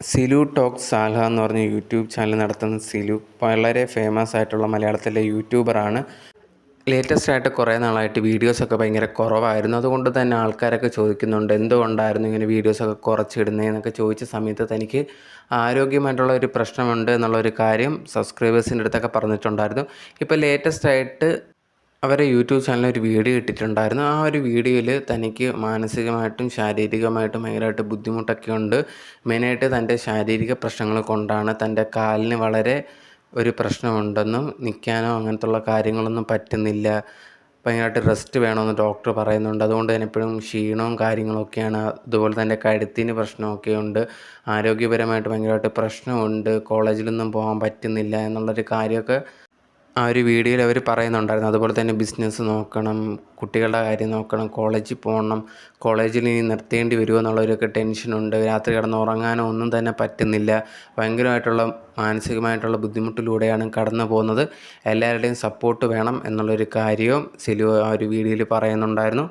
Silu talk സാൽഹ എന്ന് പറഞ്ഞ YouTube channel നടത്തുന്ന സിലു വളരെ ഫേമസ് ആയിട്ടുള്ള മലയാളത്തിലെ യൂട്യൂബറാണ് ലേറ്റസ്റ്റ് ആയിട്ട് കുറേ നാളായിട്ട് വീഡിയോസൊക്കെ ഭയങ്കര കുറവായിരുന്നു. അതുകൊണ്ട് തന്നെ ആൾക്കാരൊക്കെ ചോദിക്കുന്നുണ്ട് എന്തുകൊണ്ടായിരുന്നു ഇങ്ങനെ വീഡിയോസൊക്കെ കുറച്ചിടുന്നതെന്നൊക്കെ ചോദിച്ച സമയത്ത് തനിക്ക് ആരോഗ്യമായിട്ടുള്ള ഒരു പ്രശ്നമുണ്ട് എന്നുള്ളൊരു കാര്യം സബ്സ്ക്രൈബേഴ്സിന്റെ അടുത്തൊക്കെ പറഞ്ഞിട്ടുണ്ടായിരുന്നു. ഇപ്പോൾ ലേറ്റസ്റ്റ് ആയിട്ട് അവരെ യൂട്യൂബ് ചാനലിൽ ഒരു വീഡിയോ ഇട്ടിട്ടുണ്ടായിരുന്നു. ആ ഒരു വീഡിയോയിൽ തനിക്ക് മാനസികമായിട്ടും ശാരീരികമായിട്ടും ഭയങ്കരമായിട്ട് ബുദ്ധിമുട്ടൊക്കെ ഉണ്ട്. മെയിനായിട്ട് തന്റെ ശാരീരിക പ്രശ്നങ്ങൾ കൊണ്ടാണ് തന്റെ കാലിന് വളരെ ഒരു പ്രശ്നമുണ്ടെന്നും നിൽക്കാനോ അങ്ങനത്തുള്ള കാര്യങ്ങളൊന്നും പറ്റുന്നില്ല. ഭയങ്കരമായിട്ട് റെസ്റ്റ് വേണമെന്ന് ഡോക്ടർ പറയുന്നുണ്ട്. അതുകൊണ്ട് തന്നെ എപ്പോഴും ക്ഷീണവും കാര്യങ്ങളൊക്കെയാണ്. അതുപോലെ തന്നെ കഴുത്തിന് പ്രശ്നമൊക്കെ ഉണ്ട്. ആരോഗ്യപരമായിട്ട് ഭയങ്കരമായിട്ട് പ്രശ്നമുണ്ട്. കോളേജിലൊന്നും പോകാൻ പറ്റുന്നില്ല എന്നുള്ളൊരു കാര്യമൊക്കെ ആ ഒരു വീഡിയോയിൽ അവർ പറയുന്നുണ്ടായിരുന്നു. അതുപോലെ തന്നെ ബിസിനസ് നോക്കണം കുട്ടികളുടെ കാര്യം നോക്കണം കോളേജിൽ പോകണം കോളേജിൽ ഇനി നിർത്തേണ്ടി വരുമോ എന്നുള്ളൊരൊക്കെ ടെൻഷനുണ്ട് രാത്രി കിടന്ന് ഉറങ്ങാനോ ഒന്നും തന്നെ പറ്റുന്നില്ല. ഭയങ്കരമായിട്ടുള്ള മാനസികമായിട്ടുള്ള ബുദ്ധിമുട്ടിലൂടെയാണ് കടന്നു പോകുന്നത്. എല്ലാവരുടെയും സപ്പോർട്ട് വേണം എന്നുള്ളൊരു കാര്യവും സിലു ആ ഒരു വീഡിയോയിൽ പറയുന്നുണ്ടായിരുന്നു.